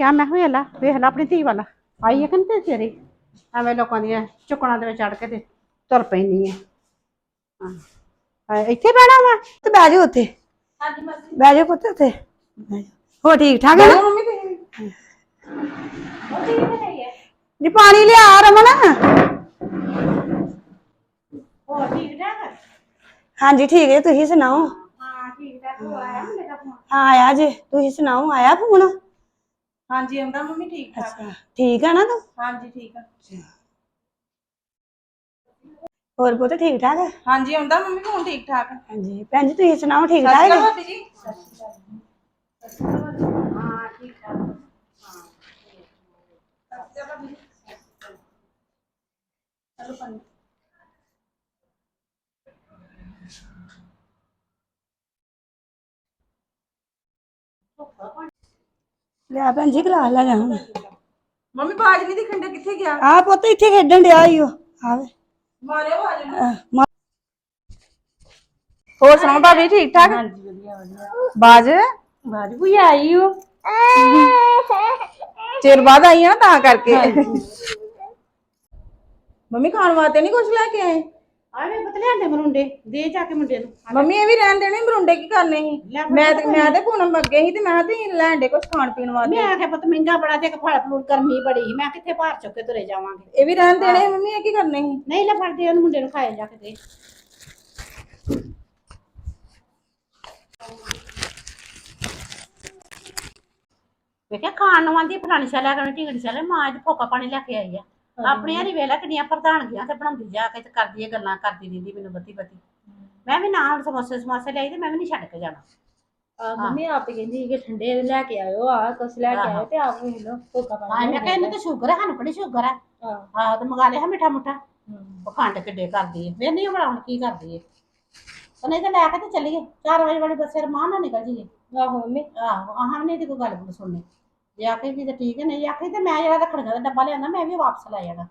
ਕਿਆ ਮੈਂ ਵੇਖ ਲਾ ਵੇਖ ਲਾ ਆਪਣੀ ਧੀ ਵਾਲਾ। ਆਈ ਹੈ ਕਿ ਨਹੀਂ ਤੇਰੀ ਐਵੇਂ ਲੋਕਾਂ ਦੀਆਂ ਚੁੱਕਣਾ ਦੇ ਵਿੱਚ ਚੜ ਕੇ ਤੇ ਤੁਰ ਪੈਣੀ ਹੈ ਹਾਂ। ਹਾਂ, ਇੱਥੇ ਬਹਿਣਾ ਵਾ? ਤੇ ਬਹਿ ਜਾਓ ਉੱਥੇ। ਹਾਂਜੀ ਮਾਸੀ। ਬਹਿ ਜਾਓ ਪੁੱਤ ਉੱਥੇ। ਬਹਿ ਜਾਓ। ਹੋ ਠੀਕ ਠਾਕ ਹੈ ਨਾ ਮੰਮੀ ਤੁਸੀਂ ਉਹ ਠੀਕ ਨਹੀਂ ਹੈ ਜੀ ਪਾਣੀ ਲਿਆ ਰਮਨ। ਹੋਰ ਠੀਕ ਠਾਕ ਹਾਂਜੀ ਠੀਕ ਹੈ ਤੁਸੀਂ ਸੁਣਾਓ? ਹਾਂ ਠੀਕ ਠਾਕ। ਹੋ ਆਇਆ ਮੇਰਾ ਫੋਨ? ਹਾਂ ਆਇਆ ਜੀ। ਤੁਸੀਂ ਸੁਣਾਓ ਆਇਆ ਫੋਨ? ਹਾਂਜੀ ਆਉਂਦਾ ਮੰਮੀ ਠੀਕ ਠਾਕ? ਅੱਛਾ ਠੀਕ ਆ ਨਾ ਤੂੰ? ਹਾਂਜੀ ਠੀਕ ਆ। ਹੋਰ ਪੁੱਤ ਠੀਕ ਠਾਕ ਹੈ ਹਾਂਜੀ ਆਉਂਦਾ ਮੰਮੀ ਫੋਨ ਠੀਕ ਠਾਕ ਹਾਂਜੀ ਭੈਣ ਜੀ ਤੁਸੀਂ ਸੁਣਾਓ ਠੀਕ ਸਤਿ ਠਾਕ ਸ਼੍ਰੀ ਹੈ ਅਕਾਲ ਭਾਬੀ ਜੀ। ਹਾਂ ਠੀਕ ਠਾਕ। ਲੈ ਭੈਣ ਜੀ ਗਲਾਸ ਲੈ ਜਾ ਹੁਣ। ਮੰਮੀ ਬਾਜ ਨਹੀਂ ਦਿਖਣ ਡਿਆ ਕਿੱਥੇ ਗਿਆ? ਆ ਪੁੱਤ ਇੱਥੇ ਖੇਡਣ ਡਿਆ ਈ ਉਹ ਆਵੇ। ਮਾਰਿਓ ਬਾਜ ਨੂੰ ਅਹ, ਮਾ- ਹੋਰ ਸੁਣਾਓ ਭਾਬੀ ਠੀਕ ਠਾਕ? ਹਾਂਜੀ ਵਧੀਆ ਵਧੀਆ। ਬਾਜ? ਬਾਜ ਕੋਈ ਆਈ ਹੋ ਚਿਰ ਬਾਅਦ ਆਈ ਆ ਨਾ ਤਾਂ ਕਰਕੇ। ਮੰਮੀ ਖਾਣ ਵਾਸਤੇ ਨਹੀਂ ਕੁਝ ਲੈ ਕੇ ਆਏ? ਆਵੇ ਬਤਲੇ ਆਂਦੇ ਮਰੁੰਡੇ ਦੇ ਜਾ ਕੇ ਮੁੰਡੇ ਨੂੰ। ਮੰਮੀ ਇਹ ਵੀ ਰਹਿਣ ਦੇਣੇ ਮਰੁੰਡੇ ਕੀ ਕਰਨੇ ਸੀ? ਲੈ ਫਿਰ ਮੈਂ ਤੇ ਮੈਂ ਤੇ ਪੂਨਮ ਅੱਗੇ ਸੀ ਤੇ ਮੈਂ ਤੇ ਲੈਣ ਦੇ ਕੁਝ ਖਾਣ ਪੀਣ ਵਾਸਤੇ। ਮੈਂ ਆਖਿਆ ਪੁੱਤ ਮਹਿੰਗਾ ਬੜਾ ਤੇ ਫਲ ਫਲੂਟ ਗਰਮੀ ਬੜੀ ਸੀ। ਮੈਂ ਕਿੱਥੇ ਭਾਰ ਚੁੱਕ ਕੇ ਤੁਰੇ ਜਾਵਾਂਗੇ? ਇਹ ਵੀ ਰਹਿਣ ਦੇਣੇ ਸੀ, ਮੰਮੀ ਇਹ ਕੀ ਕਰਨੇ ਸੀ? ਨਹੀਂ ਲੈ ਫੜਦੇ ਉਹਨੂੰ ਮੁੰਡੇ ਨੂੰ ਖਾਏ ਜਾ ਕੇ ਦੇ। ਵੇਖਿਆ ਖਾਣ ਨੂੰ ਆਂਦੀ ਫਲਾਣੀ ਸ਼ਾ ਲੈ ਕੇ ਸ਼ਾ ਲੈ ਮਾਂ ਅੱਜ ਫੋਕਾ ਪਾਣੀ ਲੈ ਕੇ ਆਈ ਆ। ਆਪਣੀਆਂ ਦੀ ਵੇਲਾ ਕਿੰਨੀਆਂ ਪ੍ਰਧਾਨਗੀਆਂ ਤੇ ਬਣਾਉਂਦੀ ਜਾ ਕੇ ਤੇ ਕਰਦੀ ਇਹ ਗੱਲਾਂ ਕਰਦੀ ਰਹਿੰਦੀ ਮੈਨੂੰ ਬੱਤੀ ਬੱਤੀ ਮੈਂ ਵੀ ਨਾਲ ਸਮੋਸੇ ਸਮਾਸੇ ਲਿਆਈ ਤੇ ਮੈਂ ਵੀ ਨਹੀਂ ਛੱਡ ਕੇ ਜਾਣਾ। ਆ ਮੰਮੀ ਆਪ ਹੀ ਕਹਿੰਦੀ ਸੀ ਕਿ ਠੰਡੇ ਲੈ ਕੇ ਆਇਓ ਆ ਕੁਛ ਲੈ ਕੇ ਆਇਓ ਤੇ ਆਪ ਵੇਖ ਲਓ ਕੋਕਾ ਹਾਂ ਪਾਣੀ ਮੈਂ ਕਿਹਾ ਇਹਨੂੰ ਤਾਂ ਸ਼ੂਗਰ ਹੈ ਸਾਨੂੰ ਕਿਹੜੀ ਸ਼ੂਗਰ ਹੈ। ਆਹ ਤੇ ਮੰਗਾ ਲਿਆ ਮਿੱਠਾ ਮੁੱਠਾ ਉਹ ਖੰਡ ਕਿੱਡੇ ਕਰਦੀ ਹੈ ਵੇ ਨਹੀਂ ਬਣਾਉਣ ਕੀ ਕਰਦੀ ਹੈ ਉਹ ਨਹੀਂ ਤਾਂ ਲੈ ਕੇ ਤੇ ਚੱਲੀਏ। 4 ਵਜੇ ਵਾਲੀ ਬੱਸੇ ਰਮਾਨ ਨਾਲ ਨਿਕਲ ਜੀਏ ਆਹੋ ਮੰਮੀ। ਆਹੋ ਆਹਾਂ ਨਹੀਂ ਤੇ ਕੋਈ ਗੱਲ ਸੁਣਨੀ। ਜੇ ਆਖੇ ਵੀ ਤੇ ਠੀਕ ਹੈ ਨਹੀਂ ਆਖੇ ਤੇ ਮੈਂ ਜਿਹੜਾ ਰੱਖੜੀਆਂ ਦਾ ਡੱਬਾ ਲਿਆਂਦਾ ਮੈਂ ਵੀ ਵਾਪਸ ਲੈ ਜਾਣਾ।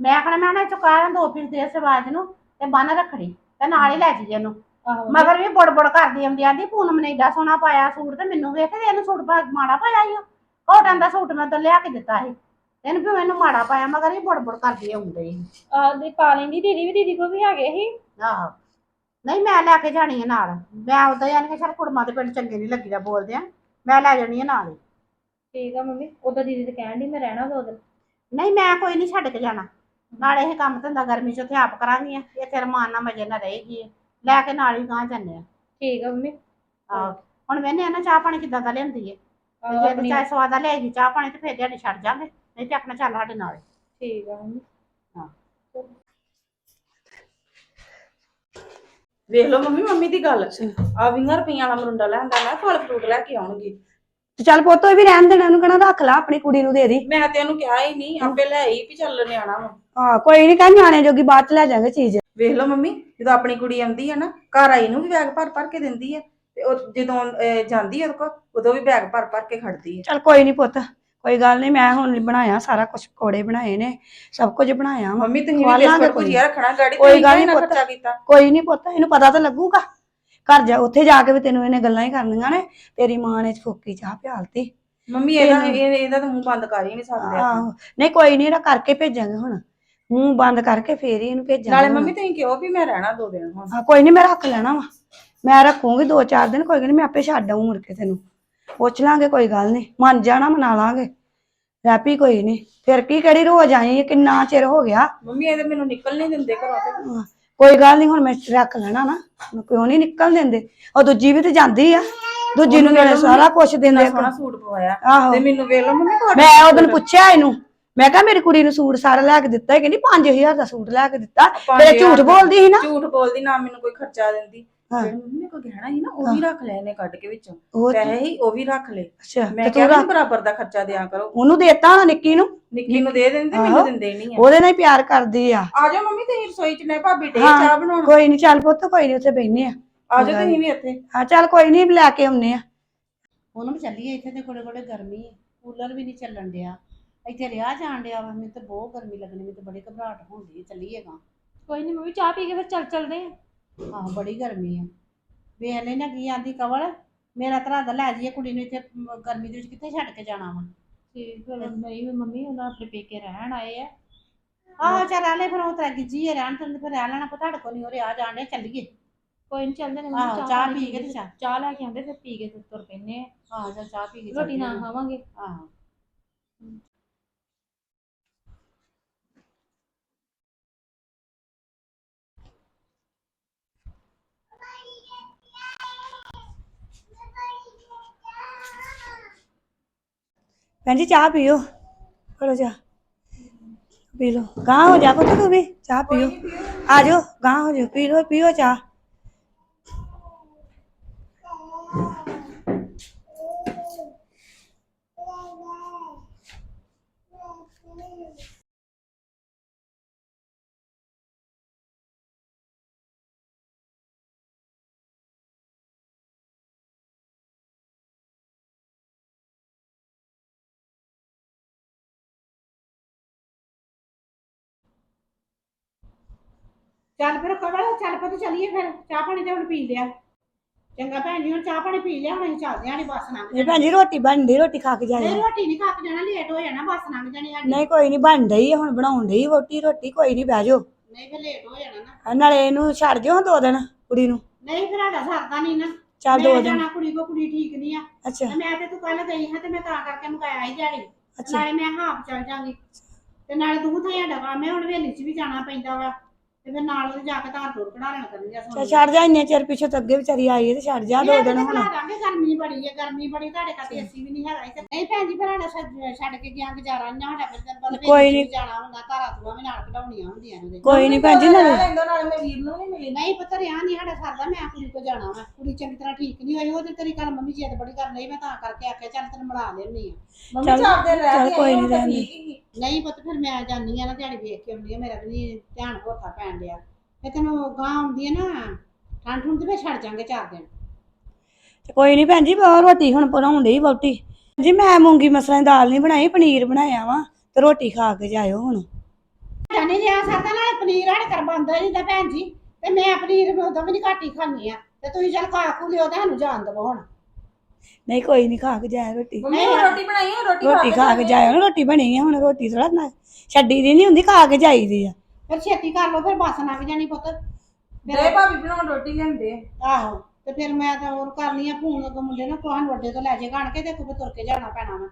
ਮੈਂ ਆਖਣਾ ਮੈਂ ਨਾ ਚੁਕਾ ਦੋ ਪੀਸ ਦੇ ਸਵਾਜ ਨੂੰ ਤੇ ਬੰਨ ਰੱਖੜੀ ਤੇ ਨਾਲ ਹੀ ਲੈ ਜੀ ਇਹਨੂੰ ਆਹੋ। ਮਗਰ ਵੀ ਬੜ ਬੜ ਕਰਦੀ ਆਉਂਦੀ ਆਂਦੀ ਪੂਨਮ ਨੇ ਏਡਾ ਸੋਹਣਾ ਪਾਇਆ ਸੂਟ ਤੇ ਮੈਨੂੰ ਵੇਖ ਤੇ ਇਹਨੂੰ ਸੂਟ ਪਾ- ਮਾੜਾ ਪਾਇਆ ਈ। ਕੋਟਨ ਦਾ ਸੂਟ ਮੈਂ ਤਾਂ ਲਿਆ ਕੇ ਦਿੱਤਾ ਸੀ। ਇਹਨੂੰ ਵੀ ਮੈਨੂੰ ਮਾੜਾ ਪਾਇਆ ਮਗਰ ਵੀ ਬੜ ਬੜ ਕਰਦੀ ਆਉਂਦੀ ਸੀ। ਆ ਦੇ ਪਾ ਲੈਂਦੀ ਦੀਦੀ ਵੀ ਦੀਦੀ ਕੋ ਵੀ ਹੈਗੇ ਸੀ। ਆਹੋ। ਨਹੀਂ ਮੈਂ ਲੈ ਕੇ ਜਾਣੀ ਹੈ ਨਾਲ। ਮੈਂ ਉਦਾਂ ਯਾਨੀ ਕਿ ਚਲ ਕੁੜਮਾ ਦੇ ਪਿੰਡ ਚੰਗੇ ਨਹੀਂ ਲੱਗੀਦਾ ਬੋਲਦੇ ਆ ਮੈਂ ਲੈ ਜਾਣੀ ਹੈ ਨਾਲ ਹੀ। ਠੀਕ ਆ ਮੰਮੀ ਉਦੋਂ ਦੀਦੀ ਤੇ ਕਹਿਣ ਦੀ ਮੈਂ ਰਹਿਣਾ ਦੋ ਦਿਨ ਨਹੀਂ ਮੈਂ ਕੋਈ ਨਹੀਂ ਛੱਡ ਕੇ ਜਾਣਾ। ਨਾਲੇ ਇਹ ਕੰਮ ਧੰਦਾ ਗਰਮੀ ਚ ਉੱਥੇ ਆਪ ਕਰਾਂਗੀਆਂ ਇੱਥੇ ਰਮਾਨ ਨਾਲ ਮਜੇ ਨਾਲ ਰਹੇਗੀ। ਲੈ ਕੇ ਨਾਲ ਹੀ ਗਾਂ ਜਾਂਦੇ ਆ। ਠੀਕ ਆ ਮੰਮੀ। ਆਹੋ ਹੁਣ ਵੇਨੇ ਆ ਨਾ ਚਾਹ ਪਾਣੀ ਕਿੱਦਾਂ ਦਾ ਲਿਆਂਦੀ ਆਹੋ, ਜੇ ਤੇ ਆਪਣੀ ਚਾਹ ਸਵਾਦਾ ਲਿਆਏਗੀ ਚਾਹ ਪਾਣੀ ਤੇ ਫੇਰ ਦਿਹਾੜੀ ਛੱਡ ਜਾਾਂਗੇ ਨਹੀਂ ਤੇ ਆਪਣਾ ਚੱਲ ਸਾਡੇ ਨਾਲ। ਠੀਕ ਆ ਮੰਮੀ। ਵੇਖ ਲਓ ਮੰਮੀ ਮੰਮੀ ਦੀ ਗੱਲ। ਆ 20 ਰੁਪਈਆ ਵਾਲਾ ਮਰੁੰਡਾ ਲੈਂਦਾ ਮੈਂ ਫਲ ਫਰੂਟ ਲੈ ਕੇ ਆਉਣਗੇ। ਤੇ ਚੱਲ ਪੁੱਤ ਇਹ ਵੀ ਰਹਿਣ ਦੇਣਾ ਉਹਨੂੰ ਕਹਣਾ ਰੱਖ ਲੈ ਆਪਣੀ ਕੁੜੀ ਨੂੰ ਦੇ ਦੀ। ਮੈਂ ਤੇ ਇਹਨੂੰ ਕਿਹਾ ਹੀ ਨਹੀਂ ਆਪੇ ਲੈ ਆਈ ਵੀ ਚੱਲ ਨਿਆਣਾ ਵਾ। ਹਾਂ ਕੋਈ ਨਹੀਂ ਕਹਿ ਨਿਆਣੇ ਜੋਗੀ ਬਾਅਦ ਚ ਲੈ ਜਾਾਂਗੇ ਚੀਜ਼। ਵੇਖ ਲਓ ਮੰਮੀ ਜਦੋਂ ਆਪਣੀ ਕੁੜੀ ਆਉਂਦੀ ਹੈ ਨਾ ਘਰ ਆਈ ਨੂੰ ਵੀ ਬੈਗ ਭਰ ਭਰ ਕੇ ਦਿੰਦੀ ਹੈ ਤੇ ਉਹ ਜਦੋਂ ਅਹ, ਜਾਂਦੀ ਹੈ ਉਹਦੇ ਕੋਲ ਉਦੋਂ ਵੀ ਬੈਗ ਭਰ ਭਰ ਕੇ ਖੜਦੀ ਹੈ ਚੱਲ ਕੋਈ ਨਹੀਂ ਪੁੱਤ ਕੋਈ ਗੱਲ ਨਹੀਂ ਮੈਂ ਹੁਣ ਬਣਾਇਆ ਸਾਰਾ ਕੁਝ ਪਕੌੜੇ ਬਣਾਏ ਨੇ ਸਭ ਕੁਝ ਬਣਾਇਆ ਵਾ। ਮੰਮੀ ਤੁਸੀਂ ਖਵਾ ਵੀ ਲਾਂਗੇ ਬਿਸਕੁਟ ਕੋਈ। ਭੁਜੀਆ ਰੱਖਣਾ ਗਾੜੀ ਕੋਈ ਗੱਲ ਨੀ ਪੁੱਤ। ਖਰਚਾ ਕੀਤਾ? ਕੋਈ ਨਹੀਂ ਪੁੱਤ ਇਹਨੂੰ ਪਤਾ ਤਾਂ ਲੱਗੂਗਾ। ਘਰ ਜਾ ਉੱਥੇ ਜਾ ਕੇ ਵੀ ਤੈਨੂੰ ਇਹਨੇ ਗੱਲਾਂ ਹੀ ਕਰਨੀਆਂ ਨੇ ਤੇਰੀ ਮਾਂ ਨੇ ਫੋਕੀ ਚਾਹ ਪਿਆਲਤੀ ਮੰਮੀ ਇਹਦਾ ਇਹ- ਇਹਦਾ ਤਾਂ ਮੂੰਹ ਬੰਦ ਕਰ ਹੀ ਨਹੀਂ ਸਕਦੇ ਆਪਾਂ। ਆਹੋ ਨਹੀਂ ਕੋਈ ਨਹੀਂ ਇਹਦਾ ਕਰਕੇ ਭੇਜਾਂਗੇ ਹੁਣ। ਮੂੰਹ ਬੰਦ ਕਰਕੇ ਫੇਰ ਹੀ ਇਹਨੂੰ ਭੇਜਾਂਗੇ ਨਾਲੇ ਹੁਣ। ਮੰਮੀ ਤੁਸੀਂ ਕਿਹਾ ਵੀ ਮੈਂ ਰਹਿਣਾ ਦੋ ਦਿਨ ਹੁਣ। ਹਾਂ ਕੋਈ ਨਹੀਂ ਮੈਂ ਰੱਖ ਲੈਣਾ ਵਾ। ਮੈਂ ਰੱਖੂੰਗੀ ਦੋ ਚਾਰ ਦਿਨ ਕੋਈ ਨਹੀਂ ਮੈਂ ਆਪੇ ਛੱਡ ਆਊਂ ਮੁੜ ਕੇ ਤੈਨੂੰ। ਪੁੱਛ ਲਾਂਗੇ ਕੋਈ ਗੱਲ ਨਹੀਂ ਮੰਨ ਜਾਣਾ ਮਨਾ ਲਾਂਗੇ। ਰੈਪੀ ਕੋਈ ਨਹੀਂ ਫਿਰ ਕੀ ਕਿਹੜੀ ਰੋਜ਼ ਆਈ ਹੈ, ਕਿੰਨਾ ਚਿਰ ਹੋ ਗਿਆ? ਮੰਮੀ ਇਹ ਤੇ ਮੈਨੂੰ ਨਿਕਲ ਨਹੀਂ ਦਿੰਦੇ ਘਰੋਂ ਤੇ। ਕੋਈ ਗੱਲ ਨਹੀਂ ਹੁਣ ਮੈਂ ਰੱਖ ਲੈਣਾ ਨਾ ਮੈਂ ਕਿਉਂ ਨਹੀਂ ਨਿਕਲ ਦਿੰਦੇ? ਉਹ ਦੂਜੀ ਵੀ ਤੇ ਜਾਂਦੀ ਆ। ਦੂਜੀ ਨੂੰ ਨਾਲੇ ਸਾਰਾ ਕੁਝ ਦਿੰਦੇ ਸੋਹਣਾ ਸੂਟ ਪਵਾਇਆ। ਆਹੋ। ਤੇ ਮੈਨੂੰ ਵੇਖ ਲਓ ਮੰਮੀ ਕੋਟ ਮੈਂ ਉਹਦੋਂ ਪੁੱਛਿਆ ਇਹਨੂੰ। ਮੈਂ ਕਿਹਾ ਮੇਰੀ ਕੁੜੀ ਨੂੰ ਸੂਟ ਸਾਰਾ ਲੈ ਕੇ ਦਿੱਤਾ ਇਹ ਕਹਿੰਦੀ 5000 ਦਾ ਸੂਟ ਲੈ ਕੇ ਦਿੱਤਾ। ਤੇ ਝੂਠ ਬੋਲਦੀ ਸੀ ਨਾ। ਝੂਠ ਬੋਲਦੀ ਨਾ ਮੈਨੂੰ ਕੋਈ ਖਰਚਾ ਦਿੰਦੀ। ਮੰਮੀ ਨੇ ਕੋਈ ਗਹਿਣਾ ਸੀ ਨਾ ਉਹ ਵੀ ਰੱਖ ਲਏ ਨੇ ਕੱਢ ਕੇ ਵਿੱਚੋਂ। ਉਹ ਪੈਸੇ ਹੀ ਉਹ ਵੀ ਰੱਖ ਅੱਛਾ ਮੈਂ ਤੇ ਕਿਹਾ ਤੂੰ ਬਰਾਬਰ ਦਾ ਖਰਚਾ ਦਿਆ ਕਰੋ। ਉਹਨੂੰ ਦੇਤਾ ਨਿੱਕੀ ਨੂੰ? ਨਿੱਕੀ ਨੂੰ ਦੇ ਦਿੰਦੇ ਆਹੋ। ਮੈਨੂੰ ਦਿੰਦੇ ਨਹੀਂ ਆ। ਉਹਦੇ ਨਾਲ ਹੀ ਪਿਆਰ ਕਰਦੀ ਆ। ਆ ਜਾਓ ਮੰਮੀ ਤੁਸੀਂ ਰਸੋਈ ਚ ਨੇ ਭਾਬੀ ਡੇ ਹਾਂ। ਚਾਹ ਬਣਾਉਣ। ਕੋਈ ਨਹੀਂ ਚੱਲ ਪੁੱਤ ਕੋਈ ਨਹੀਂ ਉੱਥੇ ਬੈਠਨੇ ਆ। ਆ ਜਾਓ ਤੁਸੀਂ ਵੀ ਇੱਥੇ। ਹਾਂ ਚੱਲ ਕੋਈ ਨਹੀਂ ਲੈ ਕੇ ਆਉਨੇ ਆ। ਉਹਨੂੰ ਵੀ ਚੱਲੀਏ ਇੱਥੇ ਤੇ ਕੋਲੇ ਕੋਲੇ ਗਰਮੀ ਹੈ ਕੂਲਰ ਵੀ ਨਹੀਂ ਚੱਲਣ ਡਿਆ। ਇੱਥੇ ਰਿਆ ਜਾਣ ਡਿਆ ਵਾ ਮੈਨੂੰ ਤੇ ਬਹੁਤ ਗਰਮੀ ਲੱਗਣੀ ਮੈਨੂੰ ਤੇ ਬੜੀ ਘਬਰਾਹਟ ਹੁੰਦੀ ਹੈ ਚੱਲੀਏਗਾ ਕੋਈ ਨਹੀਂ ਮੰਮੀ ਚਾਹ ਪੀ ਕੇ ਫਿਰ ਚੱਲ ਚੱਲਦੇ ਆ। ਆਹੋ ਬੜੀ ਗਰਮੀ ਆ। ਵੇਖ ਲੈ ਨਾ ਕੀ ਆਂਦੀ ਕਵਲ ਮੇਰਾ ਤਰਾ ਦਾ ਲੈ ਜਾਈਏ ਕੁੜੀ ਨੂੰ ਇੱਥੇ ਮ, ਗਰਮੀ ਦੇ ਵਿੱਚ ਕਿੱਥੇ ਛੱਡ ਕੇ ਜਾਣਾ ਵਾ। ਤੇ ਫਿਰ ਮੇਰੀ ਮੰਮੀ ਉਹਨਾਂ ਆਪਣੇ ਪੇਕੇ ਰਹਿਣ ਆਏ ਆ। ਆਹੋ ਚੱਲ ਆਲੇ ਫਿਰ ਉਹ ਤਾਂ ਗਿੱਜੀ ਹੈ ਰਹਿਣ ਤੇ ਫਿਰ ਰਹਿ ਲੈਣਾ ਪਤਾ ਤੁਹਾਡੇ ਕੋਲ ਨਹੀਂ ਉਰੇ ਆ ਜਾਣ ਚੱਲੀਏ। ਕੋਈ ਨਹੀਂ ਚੱਲਦੇ ਨੇ ਆਹੋ, ਚਾਹ ਪੀ ਕੇ ਤੇ ਚਾਹ। ਚਾਹ ਲੈ ਕੇ ਆਉਂਦੇ ਫਿਰ ਪੀ ਕੇ ਤੇ ਤੁਰ ਪੈਨੇ ਆ। ਹਾਂ ਜਾਂ ਚਾਹ ਪੀ ਕੇ ਰੋਟੀ ਨਾ। ਖਾਵਾਂਗੇ। ਆਹੋ। ਭੈਣ ਜੀ, ਚਾਹ ਪੀਓ। ਫੜੋ ਚਾਹ। ਪੀ ਲਓ। ਗਾਂ ਹੋ ਜਾ ਪੁੱਤ ਤੂੰ ਵੀ। ਚਾਹ ਪੀਓ। ਆ ਜਾਓ ਗਾਂ ਹੋ ਜਾਓ। ਪੀ ਲਓ, ਪੀਓ ਚਾਹ। ਚੱਲ ਫਿਰ ਕਵਲ ਚੱਲ ਪੁੱਤ ਚੱਲੀਏ ਫਿਰ। ਚਾਹ ਪਾਣੀ ਤੇ ਹੁਣ ਪੀ ਲਿਆ। ਚੰਗਾ ਭੈਣ ਜੀ ਹੁਣ ਚਾਹ ਪਾਣੀ ਪੀ ਲਿਆ ਹੁਣ ਅਸੀਂ ਚੱਲਦੇ ਆਂ ਨੀ ਬੱਸ ਲੰਘ ਇਹ ਭੈਣ ਜੀ ਰੋਟੀ ਬਣਦੀ ਰੋਟੀ ਖਾ ਕੇ ਨਹੀਂ ਜਾਇਓ ਰੋਟੀ ਨਹੀਂ ਖਾ ਕੇ ਜਾਣਾ ਲੇਟ ਹੋ ਜਾਣਾ ਬੱਸ ਲੰਘ ਜਾਣੀ ਸਾਡੀ। ਨਹੀਂ ਕੋਈ ਨਹੀਂ ਬਣ ਰਹੀ ਹੈ ਹੁਣ ਬਣਾਉਣ ਡਈ ਰੋਟੀ ਰੋਟੀ ਕੋਈ ਨਹੀਂ ਬਹਿ ਜਾਓ। ਨਹੀਂ ਫਿਰ ਲੇਟ ਹੋ ਜਾਣਾ ਨਾ। ਨਾਲੇ ਇਹਨੂੰ ਛੱਡ ਦਿਓ ਦੋ ਦਿਨ ਕੁੜੀ ਨੂੰ। ਨਹੀਂ ਫਿਰ ਸਾਡਾ ਸਰਦਾ ਨਹੀਂ ਨਾ। ਚੱਲ ਦੋ ਮੈਂ ਦਿਨ। ਜਾਣਾ ਕੁੜੀ ਕੋ ਕੁੜੀ ਠੀਕ ਨਹੀਂ ਆ। ਅੱਛਾ। ਤੇ ਮੈਂ ਤੇ ਤੂੰ ਕੱਲ ਗਈ ਹਾਂ ਤੇ ਮੈਂ ਤਾਂ ਕਰਕੇ ਮੁਕਾਇਆ ਹੀ ਅੱਛਾ। ਨਾਲੇ ਮੈਂ ਹਾਫ ਚੱਲ ਜਾਂਗੀ। ਤੇ ਨਾਲੇ ਤੂੰ ਤਾਂ ਸਾਡਾ ਕੰਮ ਹੈ ਹੁਣ ਵੇਲੀ 'ਚ ਵੀ ਜਾਣਾ ਪੈਂਦਾ ਵਾ। ਤੇ ਫਿਰ ਨਾਲ ਉਹਦੇ ਜਾ ਕੇ ਧਾਰ ਤੋਰ ਕਢਾ ਲੈਣ ਕਰਨੀ ਆ ਚੱਲ ਛੱਡ ਜਾ ਇੰਨੇ ਚਿਰ ਪਿੱਛੋਂ ਤਾਂ ਅੱਗੇ ਵਿਚਾਰੀ ਆਈ ਹੈ ਤੇ ਛੱਡ ਜਾ ਦੋ ਦਿਨ ਹੁਣ। ਦਾਂਗੇ ਗਰਮੀ ਬੜੀ ਹੈ ਗਰਮੀ ਬੜੀ ਤੁਹਾਡੇ ਕਰਕੇ ਏਸੀ ਵੀ ਨਹੀਂ ਹੈਗਾ ਇੱਥੇ। ਨਹੀਂ ਭੈਣ ਜੀ ਫਿਰ ਸਾਡਾ ਛੱਡ- ਛੱਡ ਕੇ ਗਿਆ ਗੁਜ਼ਾਰਾ ਨਹੀਂ ਸਾਡਾ ਫਿਰ ਤੈਨੂੰ ਪਤਾ ਕੋਈ ਵੇਲੀ 'ਚ ਨੀ। ਵੀ ਜਾਣਾ ਹੁੰਦਾ ਧਾਰਾ ਤੂਆਂ ਵੀ ਨਾਲ ਕਢਾਉਣੀਆਂ ਹੁੰਦੀਆਂ ਨੇ। ਉਹਦੇ। ਕੋਈ ਨਹੀਂ ਭੈਣ ਜੀ ਨਾਲੇ ਲੈਂਦਾ ਨਾਲੇ ਮੈਂ ਵੀਰ ਨੂੰ ਨਹੀਂ ਮਿਲੀ। ਨਹੀਂ ਪੁੱਤਰ ਆ ਨਹੀਂ ਸਾਡਾ ਸਰਦਾ ਮੈਂ ਕੁੜੀ ਕੋ ਜਾਣਾ ਵਾ। ਕੁੜੀ ਚੰਗੀ ਤਰ੍ਹਾਂ ਠੀਕ ਨਹੀਂ ਹੋਈ ਉਹ ਤੇ ਤੇਰੀ ਕੱਲ ਮੰਮੀ ਜਿੱਦ ਬੜੀ ਕਰ ਲਈ ਮੈਂ ਤਾਂ ਕਰਕੇ ਆਖਿਆ ਚੱਲ ਤੈਨੂੰ ਮਿਲਾ ਲੈਣੀ ਆ। ਮੰਮੀ ਚਾਰ ਦਿਨ ਰਹਿ ਗਏ ਕੋਈ ਨਹੀਂ ਪੁੱਤ ਫਿਰ ਮੈਂ ਜਾਂਦੀ ਆ ਨਾ ਦਿਹਾੜੀ ਵੇਖ ਕੇ ਆਉਂਦੀ ਆ ਮੇਰਾ ਵੀ ਨੀ ਧਿਆਨ ਭੋਥਾ ਪੈਣ ਡਿਆ ਤੇ ਤੈਨੂੰ ਗਾਂ ਆਉਂਦੀ ਆ ਨਾ ਠੰਡ ਠੁੰਡ ਤੇ ਫਿਰ ਛੱਡ ਜਾਾਂਗੇ ਚਾਰ ਦਿਨ। ਤੇ ਕੋਈ ਨਹੀਂ ਭੈਣ ਜੀ ਮੈਂ ਰੋਟੀ ਹੁਣ ਬਣਾਉਣ ਡਈ ਵਹੁਟੀ। ਜੀ ਮੈਂ ਮੂੰਗੀ ਮਸਰਾਂ ਦੀ ਦਾਲ ਨਹੀਂ ਬਣਾਈ ਪਨੀਰ ਬਣਾਇਆ ਵਾ ਤੇ ਰੋਟੀ ਖਾ ਕੇ ਜਾਇਓ ਹੁਣ। ਜਾਨੀ ਰਿਆ ਸਰਦਾ ਨਾਲ ਪਨੀਰ ਹੜ ਕਰ ਬੰਦਾ ਨਹੀਂ ਤਾਂ ਭੈਣ ਜੀ ਤੇ ਮੈਂ ਪਨੀਰ ਉਦੋਂ ਵੀ ਨਹੀਂ ਘੱਟ ਹੀ ਖਾਂਦੀ ਆ। ਤੇ ਤੁਸੀਂ ਚੱਲ ਖਾ ਖੂ ਲਿਓ ਤੇ ਸਾਨੂੰ ਜਾਣ ਦਵੋ ਹੁਣ। ਨਹੀਂ ਕੋਈ ਨਹੀਂ ਖਾ ਕੇ ਜਾਇਓ ਰੋਟੀ। ਮੰਮੀ ਹੁਣ ਰੋਟੀ ਬਣਾਈ ਹੈ ਰੋਟੀ ਰੋਟੀ ਖਾ ਕੇ ਜਾਇਓ ਨਾ ਰੋਟੀ ਬਣੀ ਹੈ ਹੁਣ ਰੋਟੀ ਥੋੜਾ ਨਾ। ਛੱਡੀ ਦੀ ਨਹੀਂ ਹੁੰਦੀ ਖਾ ਕੇ ਜਾਈਦੀ ਆ। ਫਿਰ ਛੇਤੀ ਕਰ ਲਓ ਫਿਰ ਬੱਸ ਲੰਘ ਜਾਣੀ ਪੁੱਤ। ਦੇ ਭਾਬੀ ਬਣਾਉਣ ਰੋਟੀ ਲੈਂਦੇ ਆਹੋ ਤੇ ਫਿਰ ਮੈਂ ਤਾਂ ਹੋਰ ਕਰਨੀ ਆ ਫੋਨ ਅੱਗੇ ਮੁੰਡੇ ਨੂੰ ਕੋਹਨ ਵੱਡੇ ਤੋਂ ਲੈ ਜੇ ਗਣ ਕੇ ਤੇ ਤੂੰ ਤੁਰ ਕੇ ਜਾਣਾ ਪੈਣਾ ਵਾ।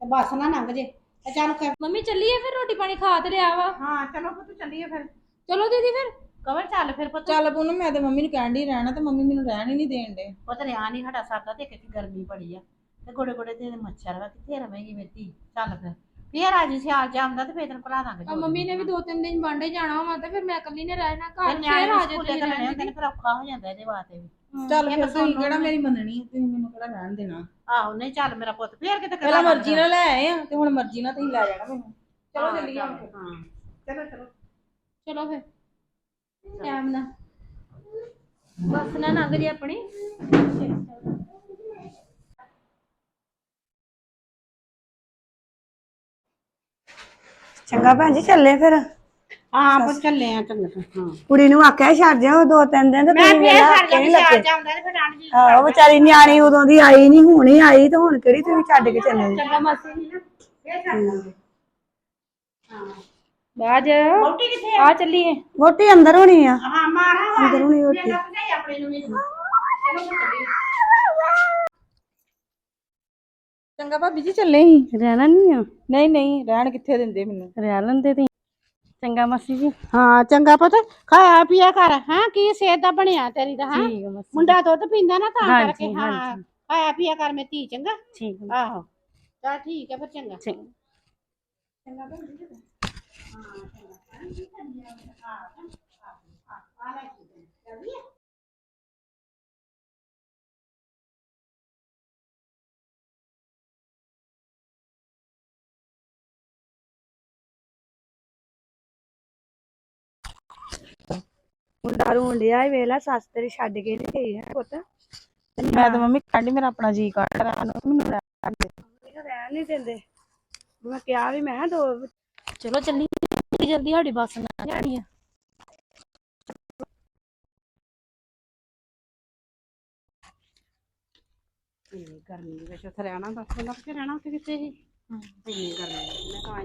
ਤੇ ਬੱਸ ਨਾ ਲੰਘ ਜੇ ਤੇ ਚੱਲ ਕਰ ਮੰਮੀ ਚੱਲੀਏ ਫਿਰ ਰੋਟੀ ਪਾਣੀ ਖਾ ਤੇ ਲਿਆ ਵਾ। ਹਾਂ ਚਲੋ ਪੁੱਤ ਚੱਲੀਏ ਫਿਰ। ਚਲੋ ਦੀਦੀ ਫਿਰ। ਕਵਰ ਚੱਲ ਫਿਰ ਪੁੱਤ। ਚੱਲ ਪੂਨਮ ਮੈਂ ਤੇ ਮੰਮੀ ਨੂੰ ਕਹਿਣ ਦੀ ਰਹਿਣਾ ਤੇ ਮੰਮੀ ਮੈਨੂੰ ਰਹਿਣ ਹੀ ਨਹੀਂ ਦੇਣ ਦੇ ਪੁੱਤ ਰਿਆ ਨਹੀਂ ਸਾਡਾ ਸਰਦਾ ਤੇ ਕਿਤੇ ਗਰਮੀ ਬੜੀ ਆ। ਤੇ ਗੋੜੇ ਗੋੜੇ ਤੇ ਮੱਛਰ ਵਾ ਕਿੱਥੇ ਰਵੇਂਗੀ ਮੇਤੀ ਚੱਲ ਫਿਰ। ਫੇਰ ਆ ਜੀ ਸਿਆਲ ਜਾਂਦਾ ਤੇ ਫੇਰ ਤੈਨੂੰ ਭਰਾ ਦਾਂਗੇ ਆ ਮੰਮੀ ਨੇ ਵੀ ਦੋ ਤਿੰਨ ਦਿਨ ਬਾਂਡੇ ਜਾਣਾ ਵਾ ਤੇ ਫਿਰ ਮੈਂ ਇਕੱਲੀ ਨੇ ਰਹਿਣਾ ਘਰ ਫਿਰ ਆ ਨੂੰ ਜਾ ਤੁਸੀਂ ਰਹਿਣ ਹੁੰਦੇ ਨੇ ਫਿਰ ਔਖਾ ਹੋ ਜਾਂਦਾ ਇਹਦੇ ਵਾਸਤੇ ਵੀ। ਚੱਲ ਫਿਰ ਤਾਂ ਤੁਸੀਂ ਕਿਹੜਾ। ਮੇਰੀ ਮੰਨਣੀ ਹੈ, ਤੁਸੀਂ ਮੈਨੂੰ ਕਿਹੜਾ ਰਹਿਣ ਦੇਣਾ? ਆਹੋ ਨਹੀਂ ਚੱਲ ਮੇਰਾ ਪੁੱਤ ਫੇਰ ਕਿਤੇ ਪਹਿਲਾਂ ਕਰਾ ਮਰਜ਼ੀ ਨਾਲ। ਲੈ ਆਏ ਆ ਤੇ ਹੁਣ ਮਰਜ਼ੀ ਨਾਲ ਤੁਸੀਂ ਲੈ ਜਾਣਾ ਮੈਨੂੰ। ਚਲੋ ਹਾਂ, ਚੱਲੀਏ ਹੁਣ ਫਿਰ। ਹਾਂ। ਚਲੋ ਚਲੋ। ਚਲੋ ਫਿਰ। ਟਾਈਮ ਨਾਲ। ਬੱਸ ਨਾ ਲੰਘ ਜੇ ਆਪਣੀ। ਚੰਗਾ ਭੈਣ ਜੀ ਚੱਲੇ ਫਿਰ? ਹਾਂ ਪੁੱਤ ਚੱਲੇ ਆ ਚੰਗਾ ਹਾਂ। ਕੁੜੀ ਨੂੰ ਆਖਿਆ ਛੱਡ ਜਾਓ ਦੋ ਤਿੰਨ ਦਿਨ ਤੇ ਮੈਂ ਤੁਸੀਂ ਫੇਰ ਛੱਡ ਜਾਂਦੀ ਨੀ ਲੱਗੇ? ਜਾਂਦਾ ਤੇ ਫਿਰ ਜੀ ਹਾਂ ਉਹ ਵਿਚਾਰੀ ਨਿਆਣੀ ਉਦੋਂ ਦੀ ਆਈ ਨਹੀਂ ਹੁਣੀ ਆਈ ਤੇ ਹੁਣ ਕਿਹੜੀ ਤੁਸੀਂ ਛੱਡ ਕੇ ਚੱਲੇ ਜੀ? ਚੰਗਾ ਮਾਸੀ ਜੀ ਨਾ ਫੇਰ ਛੱਡ ਜਾਂਦੇ ਹਾਂ। ਬਾਜ ਰੋਟੀ ਕਿੱਥੇ ਆ? ਆ ਚੱਲੀਏ। ਵਹੁਟੀ ਅੰਦਰ ਹੋਣੀ ਆ। ਹਾਂ ਮਾਰਾ ਵਾ ਅੰਦਰ ਹੋਣੀ ਰੋਟੀ ਆਪਣੇ ਨੂੰ ਵੀ। ਚਲੋ ਚੰਗਾ ਭਾਬੀ ਜੀ ਚੱਲੇ ਹੀ ਰਹਿਣਾ ਨਹੀਂ ਆ? ਨਹੀਂ ਨਹੀਂ ਰਹਿਣ ਕਿੱਥੇ ਦਿੰਦੇ ਮੈਨੂੰ? ਰਹਿ ਲੈਂਦੇ ਤੇ। ਚੰਗਾ ਮਾਸੀ ਜੀ। ਹਾਂ ਚੰਗਾ ਪੁੱਤ। ਖਾਇਆ ਪੀਆ ਕਰ। ਹਾਂ ਕੀ ਸਿਹਤ ਦਾ ਬਣਿਆ ਤੇਰੀ ਦਾ ਹਾਂ? ਠੀਕ ਆ ਮਾਸੀ ਮੁੰਡਾ ਦੁੱਧ ਪੀਂਦਾ ਨਾ ਤਾਂ ਹਾਂਜੀ, ਕਰਕੇ ਹਾਂ। ਹਾਂਜੀ। ਖਾਇਆ ਪੀਆ ਕਰ ਮੇਰੀ ਧੀ ਚੰਗਾ? ਠੀਕ ਆਹੋ। ਚਲ ਠੀਕ ਹੈ ਫਿਰ ਚੰਗਾ। ਚੰਗਾ। ਮੁੰਡਾ ਰੋਣ ਡਿਆ ਈ ਵੇਲਾ ਸੱਸ ਤੇਰੀ ਛੱਡ ਕੇ ਨਹੀਂ ਗਈ ਹੈ ਪੁੱਤ। ਮੈਂ ਤਾਂ ਮੰਮੀ ਕਹਿੰਦੀ ਮੇਰਾ ਆਪਣਾ ਜੀ ਕੱਢ ਰਿਹਾ ਮੈਨੂੰ ਰਹਿਣ ਦੇ। ਰਹਿਣ ਨਹੀਂ ਦਿੰਦੇ। ਮੈਂ ਕਿਹਾ ਵੀ ਮੈਂ ਕਿਹਾ ਦੋ ਚਲੋ ਚੱਲੀ ਜਲਦੀ ਸਾਡੀ ਬੱਸ ਨਾ ਜਾਣੀ ਆ। ਇੰਨੀ ਗਰਮੀ ਦੇ ਵਿੱਚ ਉੱਥੇ ਰਹਿਣਾ ਦੱਸ ਬੰਦਾ ਕਿੱਥੇ ਰਹਿਣਾ ਉੱਥੇ ਕਿੱਥੇ ਸੀ? ਇੰਨੀ ਗਰਮੀ ਮੈਂ ਤਾਂ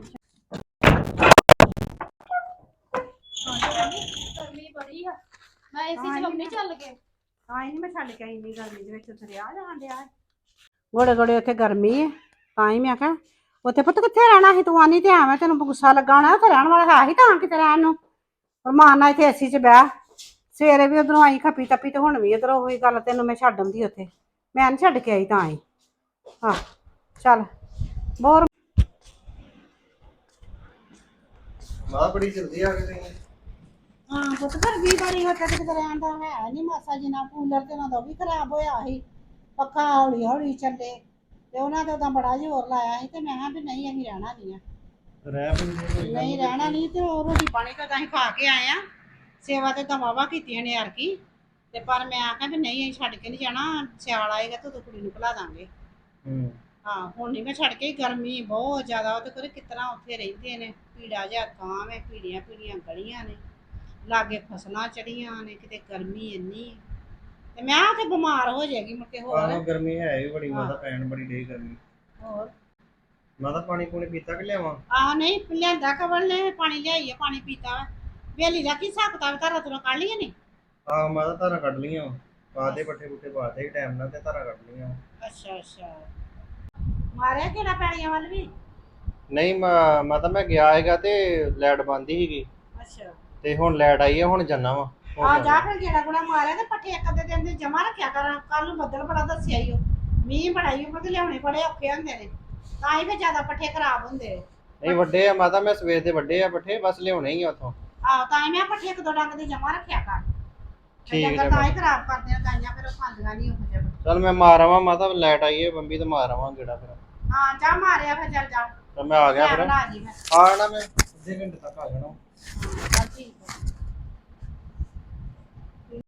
ਬੜੀ ਆ। ਮੈਂ ਏਸੀ ਚਲਾਉਣੀ ਚੱਲ ਕੇ। ਆਈ ਨਹੀਂ ਮੈਂ ਛੱਡ ਕੇ ਆਈ ਇੰਨੀ ਗਰਮੀ ਦੇ ਵਿੱਚ ਉੱਥੇ ਰਿਹਾ ਜਾਣ ਡਿਆ ਗੋੜੇ ਗੋੜੇ ਉੱਥੇ ਗਰਮੀ ਹੈ ਤਾਂ ਹੀ ਮੈਂ ਕਿਹਾ ਉੱਥੇ ਪੁੱਤ ਕਿੱਥੇ ਰਹਿਣਾ ਸੀ? ਤੂੰ ਆਨੀ ਤੇ ਆਵੇਂ ਤੈਨੂੰ ਗੁੱਸਾ ਲੱਗਾ ਹੋਣਾ ਉੱਥੇ ਰਹਿਣ ਵਾਲਾ ਹੈ ਹੀ ਤਾਂ ਕਿਤੇ ਰਹਿਣ ਨੂੰ। ਨਾਲ ਇੱਥੇ ਏਸੀ 'ਚ ਬਹਿ। ਸਵੇਰੇ ਵੀ ਉਧਰੋਂ ਆਈ ਖੱਪੀ ਤੱਪੀ ਤੇ ਹੁਣ ਵੀ ਉਧਰੋਂ ਹੋਈ ਗੱਲ ਤੈਨੂੰ ਮੈਂ ਛੱਡ ਆਉਂਦੀ ਉੱਥੇ। ਮੈਂ ਨੀ ਛੱਡ ਕੇ ਆਈ ਤਾਂ ਆਈ ਹਾਂ ਚੱਲ। ਬੋਰ ਮਾਂ ਬੜੀ ਜਲਦੀ ਆ ਗਏ ਤੁਸੀਂ। ਹਾਂ ਪੁੱਤ ਫਿਰ ਵੀ ਵਾਰੀ ਹੋ ਤੱਕ ਕਿਤੇ ਰਹਿਣ ਦਾ ਹੈ ਨਹੀਂ ਮਾਸਾ ਜਿੰਨਾ ਕੂਲਰ ਤੇ ਉਹਨਾਂ ਦਾ ਵੀ ਖਰਾਬ ਹੋਇਆ ਸੀ। ਪੱਖਾ ਹੌਲੀ ਹੌਲੀ ਚੱਲੇ ਤੇ ਉਹਨਾਂ ਤੇ ਤਾਂ ਬੜਾ ਜ਼ੋਰ ਲਾਇਆ ਸੀ ਤੇ ਮੈਂ ਕਿਹਾ ਵੀ ਨਹੀਂ ਅਸੀਂ ਰਹਿਣਾ ਨਹੀਂ ਆ। ਰਹਿ ਪੈਂਦੇ ਨਹੀਂ ਰਹਿਣਾ ਨਹੀਂ ਤੇ ਉਹ ਰੋਟੀ ਪਾਣੀ ਤਾਂ ਅਸੀਂ ਖਾ ਕੇ ਆਏ ਆ। ਸੇਵਾ ਤੇ ਤਾਂ ਵਾਵਾ ਕੀਤੀਆਂ ਨੇ ਯਾਰ ਕੀ। ਤੇ ਪਰ ਮੈਂ ਆਖਿਆ ਵੀ ਨਹੀਂ ਅਸੀਂ ਛੱਡ ਕੇ ਨਹੀਂ ਜਾਣਾ ਸਿਆਲ ਆਏਗਾ ਤਾਂ ਉਦੋਂ ਕੁੜੀ ਨੂੰ ਭੁਲਾ ਦਾਂਗੇ। ਹੂੰ। ਹਾਂ ਹੁਣ ਨਹੀਂ ਮੈਂ ਛੱਡ ਕੇ ਗਰਮੀ ਬਹੁਤ ਜ਼ਿਆਦਾ ਉਹ ਤੇ ਕੋਰੇ ਕਿਤਨਾ ਉੱਥੇ ਰਹਿੰਦੇ ਨੇ। ਪੀੜਾ ਜਿਹਾ ਥਾਂ ਵੇ ਪੀੜੀਆਂ ਪੀੜੀਆਂ ਗਲੀਆਂ ਨੇ। ਲਾਗੇ ਫਸਲਾਂ ਚੜੀਆਂ ਨੇ ਕਿਤੇ ਗਰਮੀ ਇੰਨੀ। ਤੇ ਮੈਂ ਆ ਤੇ ਬਿਮਾਰ ਹੋ ਜਾਏਗੀ ਮੁੜ ਕੇ ਹੋਰ। ਆਹ ਗਰਮੀ ਹੈ ਵੀ ਬੜੀ ਮਾਤਾ ਪੈਣ ਬੜੀ ਡੇ ਗਰਮੀ। ਹੋਰ? ਮਾਤਾ ਪਾਣੀ ਪੂਣੀ ਪੀਤਾ ਕਿ ਲਿਆਵਾਂ? ਆ ਨਹੀਂ ਲਿਆਂਦਾ ਕਵਲ ਨੇ ਪਾਣੀ ਲਿਆਈਏ ਪਾਣੀ ਪੀਤਾ ਵਾ। ਵੇਲੀ ਦਾ ਕੀ ਹਿਸਾਬ ਕਿਤਾਬ ਧਾਰਾ ਤੁਰਾ ਕੱਢ ਲਈਏ ਨੇ? ਆਹ ਮਾਤਾ ਧਾਰਾਂ ਕੱਢ ਲੀਆਂ ਪਾ ਦੇ ਪੱਠੇ ਪੁੱਠੇ ਪਾ ਦੇ ਟਾਈਮ ਨਾਲ ਤੇ ਧਾਰਾਂ ਕੱਢ ਲੀਆਂ ਅੱਛਾ ਅੱਛਾ। ਮਾਰਿਆ ਕਿਹੜਾ ਪੈਣੀਆਂ ਵੱਲ ਵੀ? ਨਹੀਂ ਮਾ- ਮਾਤਾ ਮੈਂ ਗਿਆ ਹੈਗਾ ਤੇ ਲਾਈਟ ਬੰਦ ਸੀਗੀ। ਅੱਛਾ। ਤੇ ਹੁਣ ਲਾਈਟ ਆਈ ਹੈ ਹੁਣ ਜਾਣਾ ਵਾ। ਆ ਜਾ ਫਿਰ ਜਿਹੜਾ ਗੁਣਾ ਮਾਰਿਆ ਤੇ ਪੱਠੇ ਇੱਕ ਅੱਧੇ ਦਿਨ ਦੇ ਜਮਾ ਰੱਖਿਆ ਕਰ। ਕੱਲ ਨੂੰ ਬੱਦਲ ਬੜਾ ਦੱਸਿਆ ਈ ਓ। ਮੀਂਹ ਬੜਾ ਈ ਉਹ ਤੇ ਲਿਆਉਣੇ ਬੜੇ ਔਖੇ ਹੁੰਦੇ ਨੇ। ਤਾਂ ਹੀ ਫਿਰ ਜ਼ਿਆਦਾ ਪੱਠੇ ਖਰਾਬ ਹੁੰਦੇ ਨੇ। ਨਹੀਂ ਵੱਡੇ ਆ ਮਾਤਾ ਮੈਂ ਸਵੇਰ ਦੇ ਵੱਡੇ ਆ ਪੱਠੇ ਬਸ ਲਿਆਉਣੇ ਹੀ ਆ ਉਥੋਂ। ਆਹੋ ਤਾਂ ਹੀ ਮੈਂ ਪੱਠੇ ਇੱਕ ਦੋ ਡੰਗ ਦੇ ਜਮਾ ਰੱਖਿਆ ਕਰ। ਠੀਕ ਡੰਗਰ ਹੈ ਤਾਂ ਹੀ ਖਰਾਬ ਕਰਦੇ ਆ ਗਾਈਆਂ ਫਿਰ ਉਹ ਖਾਂਦੀਆਂ ਨਹੀਂ ਉਹ ਜਿਹਾ ਚਲ ਮੈਂ ਮਾਰ ਆਵਾਂ ਮਾਤਾ ਲਾਈਟ ਆਈ ਹੈ ਬੰਬੀ ਤੇ ਮਾਰ ਆਵਾਂ ਗੇੜਾ ਫਿਰ। ਹਾਂ ਜਾ ਮਾਰਿਆ ਫਿਰ ਚੱਲ ਜਾ। ਤਾਂ ਮੈਂ ਆ ਗਿਆ ਫਿਰ। ਬਣਾ ਜੀ ਮੈਂ। ਆ ਮੈਂ। ਅੱਧੇ ਘੰਟੇ ਤੱਕ ਆ ਜਾਣਾ। 嗯我家这个